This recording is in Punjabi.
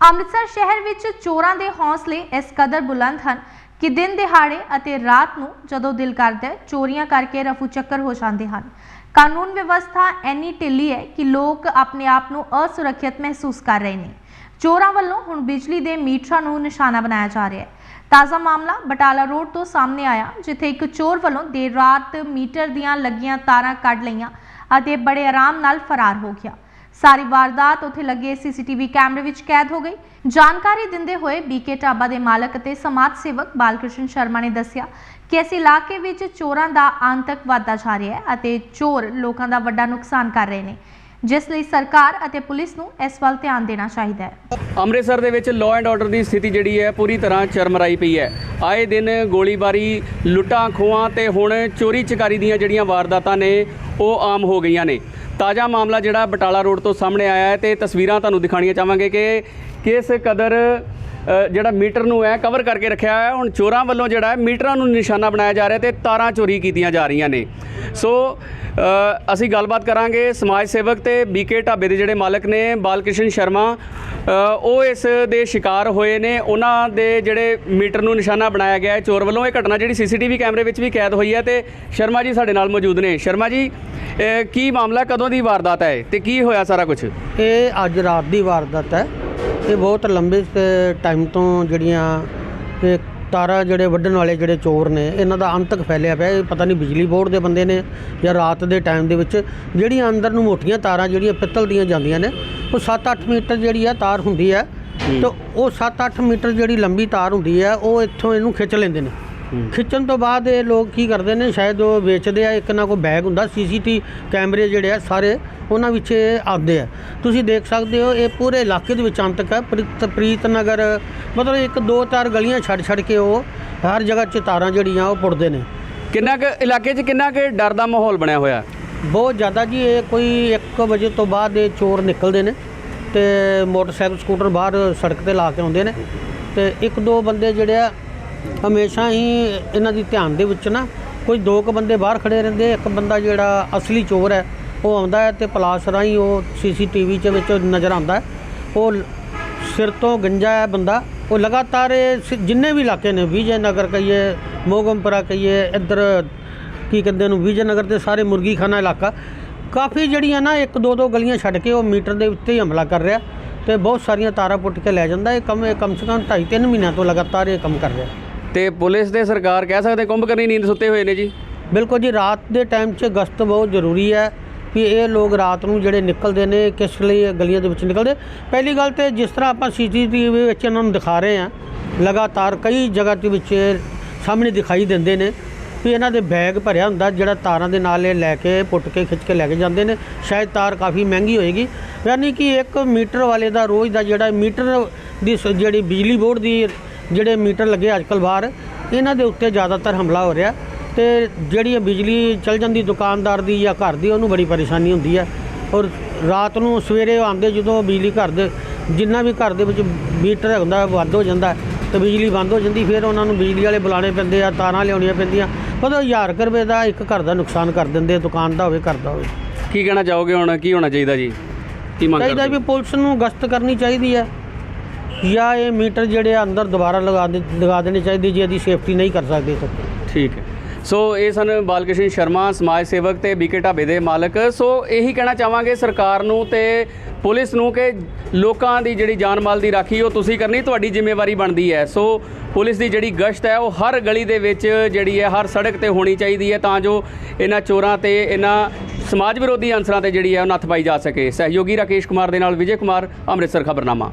ਅੰਮ੍ਰਿਤਸਰ ਸ਼ਹਿਰ ਵਿੱਚ ਚੋਰਾਂ ਦੇ ਹੌਸਲੇ ਇਸ ਕਦਰ ਬੁਲੰਦ ਹਨ ਕਿ ਦਿਨ ਦਿਹਾੜੇ ਅਤੇ ਰਾਤ ਨੂੰ ਜਦੋਂ ਦਿਲ ਕਰਦਾ ਚੋਰੀਆਂ ਕਰਕੇ ਰਫੂ ਚੱਕਰ ਹੋ ਜਾਂਦੇ ਹਨ। ਕਾਨੂੰਨ ਵਿਵਸਥਾ ਇੰਨੀ ਢਿੱਲੀ ਹੈ ਕਿ ਲੋਕ ਆਪਣੇ ਆਪ ਨੂੰ ਅਸੁਰੱਖਿਅਤ ਮਹਿਸੂਸ ਕਰ ਰਹੇ ਨੇ। ਚੋਰਾਂ ਵੱਲੋਂ ਹੁਣ ਬਿਜਲੀ ਦੇ ਮੀਟਰਾਂ ਨੂੰ ਨਿਸ਼ਾਨਾ ਬਣਾਇਆ ਜਾ ਰਿਹਾ ਹੈ। ਤਾਜ਼ਾ ਮਾਮਲਾ ਬਟਾਲਾ ਰੋਡ ਤੋਂ ਸਾਹਮਣੇ ਆਇਆ, ਜਿੱਥੇ ਇੱਕ ਚੋਰ ਵੱਲੋਂ ਦੇਰ ਰਾਤ ਮੀਟਰ ਦੀਆਂ ਲੱਗੀਆਂ ਤਾਰਾਂ ਕੱਢ ਲਈਆਂ ਅਤੇ ਬੜੇ ਆਰਾਮ ਨਾਲ ਫਰਾਰ ਹੋ ਗਿਆ। ਸਾਰੀ ਵਾਰਦਾਤ ਉੱਥੇ ਲੱਗੇ ਸੀਸੀਟੀਵੀ ਕੈਮਰੇ ਵਿੱਚ ਕੈਦ ਹੋ ਗਈ। ਜਾਣਕਾਰੀ ਦਿੰਦੇ ਹੋਏ ਬੀਕੇ ਢਾਬਾ ਦੇ ਮਾਲਕ ਅਤੇ ਸਮਾਜ ਸੇਵਕ ਬਾਲਕ੍ਰਿਸ਼ਨ ਸ਼ਰਮਾ ਨੇ ਦੱਸਿਆ ਕਿ ਇਸ ਇਲਾਕੇ ਵਿੱਚ ਚੋਰਾਂ ਦਾ ਆਤੰਕ ਵਾਧਾ ਜਾ ਰਿਹਾ ਹੈ ਅਤੇ ਚੋਰ ਲੋਕਾਂ ਦਾ ਵੱਡਾ ਨੁਕਸਾਨ ਕਰ ਰਹੇ ਨੇ, ਜਿਸ ਲਈ ਸਰਕਾਰ ਅਤੇ ਪੁਲਿਸ ਨੂੰ ਇਸ ਵੱਲ ਧਿਆਨ ਦੇਣਾ ਚਾਹੀਦਾ ਹੈ। ਅੰਮ੍ਰਿਤਸਰ ਦੇ ਵਿੱਚ ਲਾਅ ਐਂਡ ਆਰਡਰ ਦੀ ਸਥਿਤੀ ਜਿਹੜੀ ਹੈ ਪੂਰੀ ਤਰ੍ਹਾਂ ਚਰਮਰਾਈ ਪਈ ਹੈ। ਆਏ ਦਿਨ ਗੋਲੀਬਾਰੀ ਲੁੱਟਾਂ ਖੋਹਾਂ ਤੇ ਹੁਣ ਚੋਰੀ ਚਕਾਰੀ ਦੀਆਂ ਜਿਹੜੀਆਂ ਵਾਰਦਾਤਾਂ ਨੇ, ਉਹ ਆਮ ਹੋ ਗਈਆਂ ਨੇ। ਤਾਜ਼ਾ ਮਾਮਲਾ ਜਿਹੜਾ ਬਟਾਲਾ ਰੋਡ ਤੋਂ ਸਾਹਮਣੇ ਆਇਆ ਹੈ ਤੇ ਤਸਵੀਰਾਂ ਤੁਹਾਨੂੰ ਦਿਖਾਣੀਆਂ ਚਾਹਾਂਗੇ ਕਿ ਕਿਸ ਕਦਰ ਜਿਹੜਾ ਮੀਟਰ ਨੂੰ ਹੈ ਕਵਰ ਕਰਕੇ ਰੱਖਿਆ ਹੋਇਆ ਹੁਣ ਚੋਰਾਂ ਵੱਲੋਂ ਜਿਹੜਾ ਹੈ ਮੀਟਰਾਂ ਨੂੰ ਨਿਸ਼ਾਨਾ ਬਣਾਇਆ ਜਾ ਰਿਹਾ ਤੇ ਤਾਰਾਂ ਚੋਰੀ ਕੀਤੀਆਂ ਜਾ ਰਹੀਆਂ ਨੇ। ਸੋ ਅਸੀਂ ਗੱਲਬਾਤ ਕਰਾਂਗੇ ਸਮਾਜ ਸੇਵਕ ਤੇ ਬੀਕੇ ਢਾਬੇ ਦੇ ਜਿਹੜੇ ਮਾਲਕ ਨੇ, ਬਾਲਕ੍ਰਿਸ਼ਨ ਸ਼ਰਮਾ। ਉਹ ਇਸ ਦੇ ਸ਼ਿਕਾਰ ਹੋਏ ਨੇ। ਉਹਨਾਂ ਦੇ ਜਿਹੜੇ ਮੀਟਰ ਨੂੰ ਨਿਸ਼ਾਨਾ ਬਣਾਇਆ ਗਿਆ ਹੈ ਚੋਰ ਵੱਲੋਂ। ਇਹ ਘਟਨਾ ਜਿਹੜੀ ਸੀਸੀਟੀਵੀ ਕੈਮਰੇ ਵਿੱਚ ਵੀ ਕੈਦ ਹੋਈ ਹੈ ਤੇ ਸ਼ਰਮਾ ਜੀ ਸਾਡੇ ਨਾਲ ਮੌਜੂਦ ਨੇ। ਸ਼ਰਮਾ ਜੀ ਕੀ ਮਾਮਲਾ, ਕਦੋਂ ਦੀ ਵਾਰਦਾਤ ਹੈ ਤੇ ਕੀ ਹੋਇਆ ਸਾਰਾ ਕੁਝ ਇਹ ਅੱਜ ਰਾਤ ਦੀ ਵਾਰਦਾਤ ਹੈ। ਇਹ ਬਹੁਤ ਲੰਬੇ ਟਾਈਮ ਤੋਂ ਜਿਹੜੀਆਂ ਇਹ ਤਾਰਾ ਜਿਹੜੇ ਵੱਢਣ ਵਾਲੇ ਜਿਹੜੇ ਚੋਰ ਨੇ ਇਹਨਾਂ ਦਾ ਅੰਤਕ ਫੈਲਿਆ ਪਿਆ। ਇਹ ਪਤਾ ਨਹੀਂ ਬਿਜਲੀ ਬੋਰਡ ਦੇ ਬੰਦੇ ਨੇ ਜਾਂ ਰਾਤ ਦੇ ਟਾਈਮ ਦੇ ਵਿੱਚ ਜਿਹੜੀਆਂ ਅੰਦਰ ਨੂੰ ਮੋਟੀਆਂ ਤਾਰਾਂ ਜਿਹੜੀਆਂ ਪਿੱਤਲ ਦੀਆਂ ਜਾਂਦੀਆਂ ਨੇ ਉਹ 7-8 ਮੀਟਰ ਜਿਹੜੀ ਆ ਤਾਰ ਹੁੰਦੀ ਹੈ। ਤੇ ਉਹ 7-8 ਮੀਟਰ ਜਿਹੜੀ ਲੰਬੀ ਤਾਰ ਹੁੰਦੀ ਹੈ ਉਹ ਇੱਥੋਂ ਇਹਨੂੰ ਖਿੱਚ ਲੈਂਦੇ ਨੇ। ਖਿੱਚਣ ਤੋਂ ਬਾਅਦ ਇਹ ਲੋਕ ਕੀ ਕਰਦੇ ਨੇ ਸ਼ਾਇਦ ਉਹ ਵੇਚਦੇ ਆ ਇੱਕ ਨਾ ਕੋਈ ਬੈਗ ਹੁੰਦਾ ਸੀਸੀਟੀ ਕੈਮਰੇ ਜਿਹੜੇ ਆ ਸਾਰੇ ਉਹਨਾਂ ਵਿੱਚ ਆਉਂਦੇ ਆ। ਤੁਸੀਂ ਦੇਖ ਸਕਦੇ ਹੋ ਇਹ ਪੂਰੇ ਇਲਾਕੇ ਦੇ ਵਿੱਚ ਅੰਤਕ ਹੈ। ਪ੍ਰੀਤ ਨਗਰ ਮਤਲਬ ਇੱਕ ਦੋ ਚਾਰ ਗਲੀਆਂ ਛੱਡ ਛੱਡ ਕੇ ਉਹ ਹਰ ਜਗ੍ਹਾ 'ਚ ਤਾਰਾਂ ਜਿਹੜੀਆਂ ਉਹ ਪੁੱਟਦੇ ਨੇ। ਕਿੰਨਾ ਕੁ ਇਲਾਕੇ 'ਚ ਕਿੰਨਾ ਕੁ ਡਰ ਦਾ ਮਾਹੌਲ ਬਣਿਆ ਹੋਇਆ? ਬਹੁਤ ਜ਼ਿਆਦਾ ਜੀ ਇਹ ਕੋਈ 1 ਵਜੇ ਤੋਂ ਬਾਅਦ ਇਹ ਚੋਰ ਨਿਕਲਦੇ ਨੇ ਤੇ ਮੋਟਰਸਾਈਕਲ ਸਕੂਟਰ ਬਾਹਰ ਸੜਕ ਤੇ ਲਾ ਕੇ ਆਉਂਦੇ ਨੇ ਤੇ ਇੱਕ ਦੋ ਬੰਦੇ ਜਿਹੜੇ ਆ ਹਮੇਸ਼ਾ ਹੀ ਇਹਨਾਂ ਦੀ ਧਿਆਨ ਦੇ ਵਿੱਚ ਨਾ ਕੋਈ ਦੋ ਕੁ ਬੰਦੇ ਬਾਹਰ ਖੜੇ ਰਹਿੰਦੇ, ਇੱਕ ਬੰਦਾ ਜਿਹੜਾ ਅਸਲੀ ਚੋਰ ਹੈ, ਉਹ ਆਉਂਦਾ ਹੈ ਤੇ ਪਲਾਸ ਰਾਹੀਂ ਉਹ ਸੀਸੀਟੀਵੀ 'ਚ ਵਿੱਚ ਨਜ਼ਰ ਆਉਂਦਾ ਉਹ ਸਿਰ ਤੋਂ ਗੰਜਾ ਹੈ ਬੰਦਾ। ਉਹ ਲਗਾਤਾਰ ਇਹ ਸ- ਜਿੰਨੇ ਵੀ ਇਲਾਕੇ ਨੇ ਵਿਜੇ ਨਗਰ ਕਹੀਏ, ਮੋਗਮਪੁਰਾ ਕਹੀਏ, ਇੱਧਰ ਕੀ ਕਹਿੰਦੇ ਨੂੰ ਵਿਜੇ ਨਗਰ ਦੇ ਸਾਰੇ ਮੁਰਗੀ ਖਾਨਾ ਇਲਾਕਾ, ਕਾਫੀ ਜਿਹੜੀਆਂ ਨਾ ਇੱਕ ਦੋ ਦੋ ਗਲੀਆਂ ਛੱਡ ਕੇ ਉਹ ਮੀਟਰ ਦੇ ਉੱਤੇ ਹੀ ਹਮਲਾ ਕਰ ਰਿਹਾ ਤੇ ਬਹੁਤ ਸਾਰੀਆਂ ਤਾਰਾਂ ਪੁੱਟ ਕੇ ਲੈ ਜਾਂਦਾ। ਇਹ ਕੰਮ, ਇਹ ਕਮ ਸੇ ਕਮ 2.5 3 ਮਹੀਨਿਆਂ ਤੋਂ ਲਗਾਤਾਰ ਇਹ ਕੰਮ ਕਰ ਰਿਹਾ। ਤੇ ਪੁਲਿਸ ਤੇ ਸਰਕਾਰ ਕਹਿ ਸਕਦੇ ਕੁੰਭ ਕਰਨੀ, ਨੀਂਦ ਸੁੱਤੇ ਹੋਏ ਨੇ ਜੀ। ਬਿਲਕੁਲ ਜੀ, ਰਾਤ ਦੇ ਟਾਈਮ 'ਚ ਗਸ਼ਤ ਬਹੁਤ ਜ਼ਰੂਰੀ ਹੈ ਵੀ ਇਹ ਲੋਕ ਰਾਤ ਨੂੰ ਜਿਹੜੇ ਨਿਕਲਦੇ ਨੇ, ਕਿਸ ਲਈ ਗਲੀਆਂ ਦੇ ਵਿੱਚ ਨਿਕਲਦੇ। ਪਹਿਲੀ ਗੱਲ ਤੇ ਜਿਸ ਤਰ੍ਹਾਂ ਆਪਾਂ ਸੀਸੀਟੀਵੀ ਵਿੱਚ ਇਹਨਾਂ ਨੂੰ ਦਿਖਾ ਰਹੇ ਹਾਂ, ਲਗਾਤਾਰ ਕਈ ਜਗ੍ਹਾ ਦੇ ਵਿੱਚ ਸਾਹਮਣੇ ਦਿਖਾਈ ਦਿੰਦੇ ਨੇ ਵੀ ਇਹਨਾਂ ਦੇ ਬੈਗ ਭਰਿਆ ਹੁੰਦਾ ਜਿਹੜਾ ਤਾਰਾਂ ਦੇ ਨਾਲ ਇਹ ਲੈ ਕੇ ਪੁੱਟ ਕੇ, ਖਿੱਚ ਕੇ ਲੈ ਕੇ ਜਾਂਦੇ ਨੇ। ਸ਼ਾਇਦ ਤਾਰ ਕਾਫੀ ਮਹਿੰਗੀ ਹੋਏਗੀ। ਯਾਨੀ ਕਿ 1 ਮੀਟਰ ਵਾਲੇ ਦਾ ਰੋਜ਼ ਦਾ ਜਿਹੜਾ ਮੀਟਰ ਦੀ ਸ- ਜਿਹੜੀ ਬਿਜਲੀ ਬੋਰਡ ਦੀ ਜਿਹੜੇ ਮੀਟਰ ਲੱਗੇ ਅੱਜਕੱਲ ਬਾਹਰ ਇਹਨਾਂ ਦੇ ਉੱਤੇ ਜ਼ਿਆਦਾਤਰ ਹਮਲਾ ਹੋ ਰਿਹਾ ਤੇ ਜਿਹੜੀ ਬਿਜਲੀ ਚਲ ਜਾਂਦੀ ਦੁਕਾਨਦਾਰ ਦੀ ਜਾਂ ਘਰ ਦੀ ਉਹਨੂੰ ਬੜੀ ਪਰੇਸ਼ਾਨੀ ਹੁੰਦੀ ਹੈ। ਔਰ ਰਾਤ ਨੂੰ ਸਵੇਰੇ ਆਉਂਦੇ ਜਦੋਂ ਬਿਜਲੀ ਘਰ ਦੇ ਜਿੰਨਾ ਵੀ ਘਰ ਦੇ ਵਿੱਚ ਮੀਟਰ ਹੁੰਦਾ ਬੰਦ ਹੋ ਜਾਂਦਾ। ਤੇ ਬਿਜਲੀ ਬੰਦ ਹੋ ਜਾਂਦੀ ਫਿਰ ਉਹਨਾਂ ਨੂੰ ਬਿਜਲੀ ਵਾਲੇ ਬੁਲਾਣੇ ਪੈਂਦੇ ਆ ਤਾਰਾਂ ਲਿਆਉਣੀਆਂ ਪੈਂਦੀਆਂ। ਪਤਾ 1000 ਕੁ ਰੁਪਏ ਦਾ ਇੱਕ ਘਰ ਦਾ ਨੁਕਸਾਨ ਕਰ ਦਿੰਦੇ ਦੁਕਾਨ ਦਾ ਹੋਵੇ ਘਰ ਦਾ ਹੋਵੇ। ਕੀ ਕਹਿਣਾ ਚਾਹੋਗੇ ਹੁਣ? ਕੀ ਹੋਣਾ ਚਾਹੀਦਾ ਜੀ? ਕੀ ਮੰਗ ਚਾਹੀਦਾ ਕਰਦੇ? ਵੀ ਪੁਲਿਸ ਨੂੰ ਗਸ਼ਤ ਕਰਨੀ ਚਾਹੀਦੀ ਹੈ। ਜਾਂ ਇਹ ਮੀਟਰ ਜਿਹੜੇ ਆ ਅੰਦਰ ਦੁਬਾਰਾ ਲਗਾ ਦੇ ਲਗਾ ਦੇਣੇ ਚਾਹੀਦੇ ਜੇ, ਇਹਦੀ ਸੇਫਟੀ ਨਹੀਂ ਕਰ ਸਕਦੇ ਤਾਂ ਠੀਕ ਹੈ। ਸੋ ਇਹ ਸਨ ਬਾਲਕ੍ਰਿਸ਼ਨ ਸ਼ਰਮਾ, ਸਮਾਜ ਸੇਵਕ ਤੇ ਬੀਕੇ ਢਾਬੇ ਦੇ ਮਾਲਕ। ਸੋ ਇਹੀ ਕਹਿਣਾ ਚਾਹਾਂਗੇ ਸਰਕਾਰ ਨੂੰ ਤੇ ਪੁਲਿਸ ਨੂੰ ਕਿ ਲੋਕਾਂ ਦੀ ਜਿਹੜੀ ਜਾਨ ਮਾਲ ਦੀ ਰਾਖੀ, ਉਹ ਤੁਸੀਂ ਕਰਨੀ, ਤੁਹਾਡੀ ਜ਼ਿੰਮੇਵਾਰੀ ਬਣਦੀ ਹੈ। ਸੋ ਪੁਲਿਸ ਦੀ ਜਿਹੜੀ ਗਸ਼ਤ ਹੈ, ਉਹ ਹਰ ਗਲੀ ਦੇ ਵਿੱਚ ਜਿਹੜੀ ਹੈ, ਹਰ ਸੜਕ ਤੇ ਹੋਣੀ ਚਾਹੀਦੀ ਹੈ, ਤਾਂ ਜੋ ਇਹਨਾਂ ਚੋਰਾਂ ਤੇ ਇਹਨਾਂ ਸਮਾਜ ਵਿਰੋਧੀ ਅੰਸਰਾਂ ਤੇ ਜਿਹੜੀ ਹੈ, ਉਹ ਨੱਥ ਪਾਈ ਜਾ ਸਕੇ। ਸਹਿਯੋਗੀ ਰਾਕੇਸ਼ ਕੁਮਾਰ ਦੇ ਨਾਲ ਵਿਜੇ ਕੁਮਾਰ, ਅੰਮ੍ਰਿਤਸਰ ਖਬਰਨਾਮਾ।